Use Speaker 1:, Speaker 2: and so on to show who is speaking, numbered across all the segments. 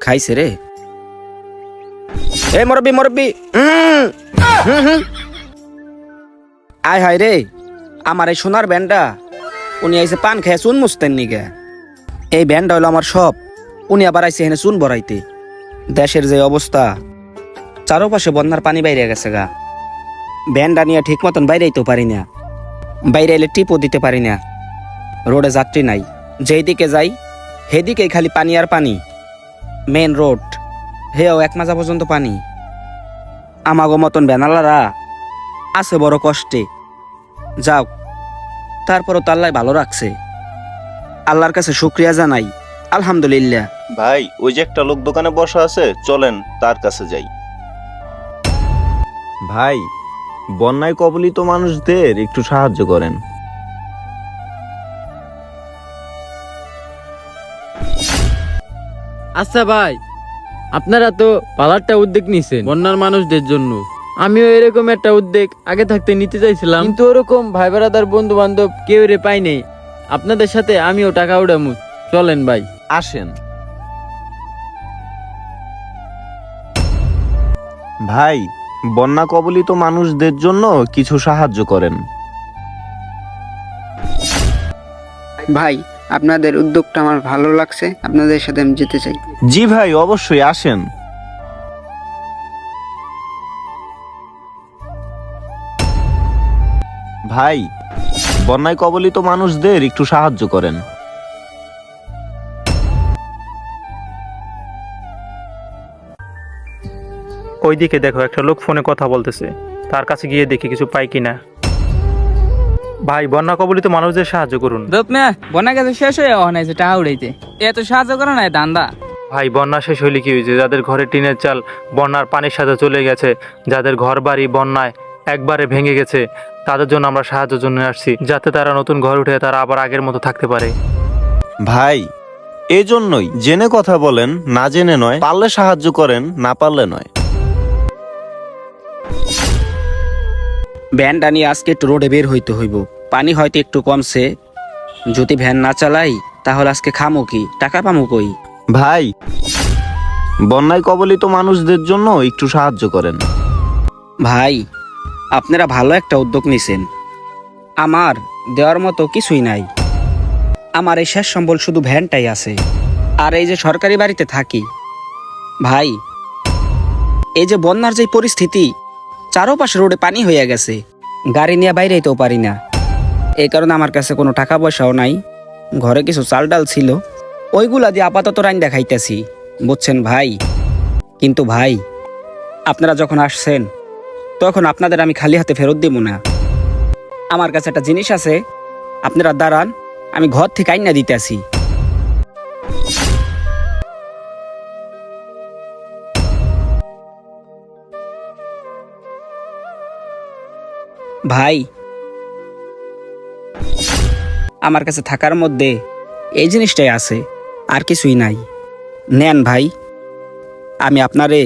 Speaker 1: খাইছে রে। এ মরবি মরবি। আয় হায় রে, আমার এই সোনার ব্যান্ডটা উনি আইসে পান খেয়ে চুন মুছতেন নিগে। এই ব্যান্ডটা হলো আমার সব। উনি আবার আইসে এখানে চুন বড়াইতে। দেশের যে অবস্থা, চারোপাশে বন্যার পানি বাইরে গেছে গা। ব্যান্ডটা নিয়ে ঠিক মতন বাইরেইতে পারি না। বাইরে এলে টিপও দিতে পারি না। রোডে যাত্রী নাই। যেই দিকে যাই সেদিকেই খালি পানি আর পানি। Main road. হেও এক মাজা পর্যন্ত পানি। আমাগো মতন বেনালারা আছে বড় কষ্টে। যাও তারপরও তো আল্লাহ ভালো রাখছে। আল্লাহর কাছে শুক্রিয়া জানাই। আলহামদুলিল্লাহ।
Speaker 2: ভাই ওই যে একটা লোক দোকানে বসা আছে চলেন তার কাছে যাই। ভাই বন্যায় কবলিত মানুষদের একটু সাহায্য করেন।
Speaker 3: আচ্ছা ভাই আপনারা তো পালারটা উদ্যোগ নিছেন। বন্যার মানুষদের জন্য। আমিও এরকম একটা উদ্যোগ আগে থাকতে নিতে চাইছিলাম। কিন্তু ওরকম ভাই বেড়াদার বন্ধু বান্ধব কেউ রে পাই নেই। আপনাদের সাথে আমিও টাকা উড়ামু। চলেন ভাই।
Speaker 2: আসেন। ভাই বন্যা কবলিত মানুষদের জন্য কিছু সাহায্য করেন।
Speaker 4: ভাই আপনাদের উদ্যোগটা আমার ভালো লাগছে আপনাদের সাথে আমি যেতে চাই।
Speaker 2: জি ভাই অবশ্যই আসেন। ভাই বন্যায় কবলিত মানুষদের একটু সাহায্য করেন।
Speaker 5: ওইদিকে দেখো একটা লোক ফোনে কথা বলতেছে। তার কাছে গিয়ে দেখি কিছু পাই কিনা। ভাই বন্যা কবলিত মানুষদের সাহায্য করুন।
Speaker 6: দোপ না বনা গেছে শেষ হয়ে অনাইছে টাকা উড়াইতে। এত সাহায্য করে না দান্দা।
Speaker 5: ভাই বন্যা শেষ হইলে কি হয়েছে যাদের ঘরে টিনের চাল বন্যার পানির সাথে চলে গেছে যাদের ঘর বাড়ি বন্যায় একবারে ভেঙে গেছে তাদের জন্য আমরা সাহায্যের জন্য আসছি যাতে তারা নতুন ঘর উঠে তারা আবার আগের মতো থাকতে পারে।
Speaker 2: ভাই এজন্যই জেনে কথা বলেন না জেনে নয় পারলে সাহায্য করেন না পারলে নয়।
Speaker 1: ভ্যানটা নিয়ে আজকে একটু রোডে বের হইতে হইব। পানি হয়তো একটু কমছে। যদি ভ্যান না চালাই তাহলে আজকে খামো কি? টাকা পামো কই?
Speaker 2: ভাই বন্যায় কবলিত মানুষদের জন্য একটু সাহায্য করেন।
Speaker 1: ভাই আপনারা ভালো একটা উদ্যোগ নিছেন। আমার দেওয়ার মতো কিছুই নাই। আমার এই শেষ সম্বল শুধু ভ্যানটাই আছে। আর এই যে সরকারি বাড়িতে থাকি ভাই এই যে বন্যার যে পরিস্থিতি চারোপাশে রোডে পানি হয়ে গেছে। গাড়ি নিয়ে বাইরে যেতেও পারি না। এই কারণে আমার কাছে কোনো টাকা পয়সাও নাই। ঘরে কিছু চাল ডাল ছিল। ওইগুলা দিয়ে আপাতত রাইন দেখাইতেছি। বুঝছেন ভাই? কিন্তু ভাই, আপনারা যখন আসছেন, তখন আপনাদের আমি খালি হাতে ফেরত দেব না। আমার কাছে একটা জিনিস আছে। আপনারা দাঁড়ান, আমি ঘর থেকে আইনা দিতে আসি ভাই আমার কাছে থাকার মধ্যে এই জিনিসটাই আছে আর কিছুই নাই। নেন ভাই আমি আপনারে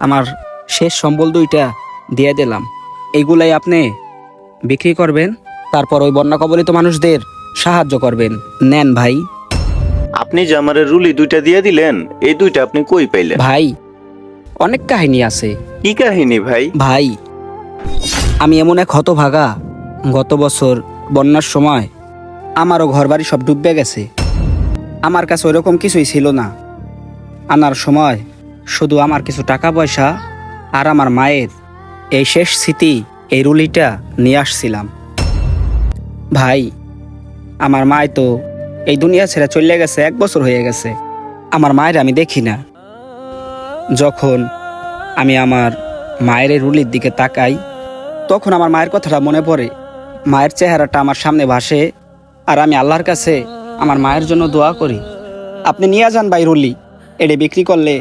Speaker 1: আমার শেষ সম্বল দুইটা দিয়ে দিলাম। এইগুলাই আপনি বিক্রি করবেন তারপর ওই বন্যা কবলিত মানুষদের সাহায্য করবেন। নেন ভাই।
Speaker 2: আপনি যে আমার রুলি দুইটা দিয়ে দিলেন এই দুইটা আপনি কই পাইলেন?
Speaker 1: ভাই অনেক কাহিনী আছে।
Speaker 2: কি কাহিনী ভাই?
Speaker 1: ভাই আমি এমন এক হতভাগা গত বছর বন্যার সময় আমারও ঘরবাড়ি সব ডুববে গেছে। আমার কাছে ওইরকম কিছুই ছিল না। আনার সময় শুধু আমার কিছু টাকা পয়সা আর আমার মায়ের এই শেষ স্মৃতি, এই রুলিটা নিয়ে আসছিলাম। ভাই, আমার মায় তো এই দুনিয়া ছেড়ে চলে গেছে, এক বছর হয়ে গেছে। আমার মায়ের আমি দেখি না। যখন আমি আমার মায়ের রুলির দিকে তাকাই, তখন আমার মায়ের কথাটা মনে পড়ে। মায়ের চেহারাটা আমার সামনে ভাসে আর আমি আল্লাহর কাছে আমার মায়ের জন্য দোয়া করি। আপনি নিয়ে যান ভাই রুলি, এডে বিক্রি করলে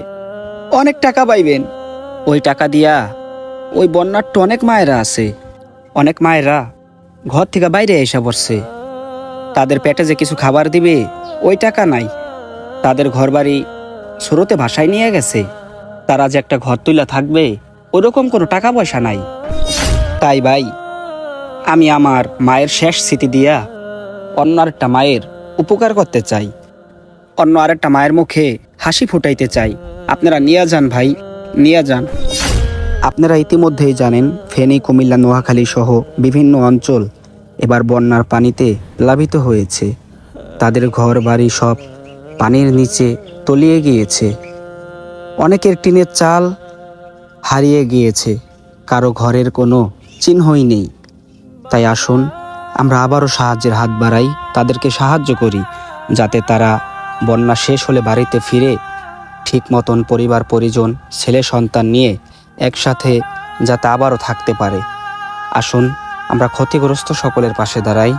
Speaker 1: অনেক টাকা পাইবেন। ওই টাকা দিয়া ওই বন্যার তো অনেক মায়েরা আছে। অনেক মায়েরা ঘর থেকে বাইরে এসে পড়ছে। তাদের পেটে যে কিছু খাবার দিবে, ওই টাকা নাই। তাদের ঘরবাড়ি স্রোতে ভাসায় নিয়ে গেছে। তারা যে একটা ঘর তুলে থাকবে, ওরকম কোনো টাকা পয়সা নাই। তাই ভাই, আমি আমার মায়ের শেষ স্মৃতি দিয়া অন্য একটা মায়ের উপকার করতে চাই। অন্য আরেকটা মায়ের মুখে হাসি ফুটাইতে চাই। আপনারা নিয়ে যান ভাই, নিয়ে যান। আপনারা ইতিমধ্যেই জানেন, ফেনী, কুমিল্লা, নোয়াখালী সহ বিভিন্ন অঞ্চল এবার বন্যার পানিতে প্লাবিত হয়েছে। তাদের ঘর বাড়ি সব পানির নিচে তলিয়ে গিয়েছে। অনেকের টিনের চাল হারিয়ে গিয়েছে। কারও ঘরের কোনো চিহ্নই নেই। তাই আসুন আমরা আবারও সাহায্যের হাত বাড়াই, তাদেরকে সাহায্য করি, যাতে তারা বন্যা শেষ হলে বাড়িতে ফিরে ঠিক মতন পরিবার, পরিজন, ছেলে, সন্তান নিয়ে একসাথে যাতে আবারও থাকতে পারে। আসুন, আমরা ক্ষতিগ্রস্ত সকলের পাশে দাঁড়াই,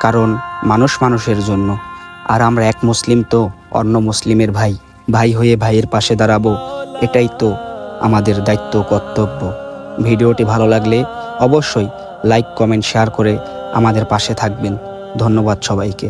Speaker 1: কারণ মানুষ মানুষের জন্য। আর আমরা এক মুসলিম তো, অন্য মুসলিমের ভাই ভাই হয়ে ভাইয়ের পাশে দাঁড়াবো, এটাই তো আমাদের দায়িত্ব কর্তব্য। ভিডিওটি ভালো লাগলে অবশ্যই লাইক, কমেন্ট, শেয়ার করে আমাদের পাশে থাকবেন। ধন্যবাদ সবাইকে।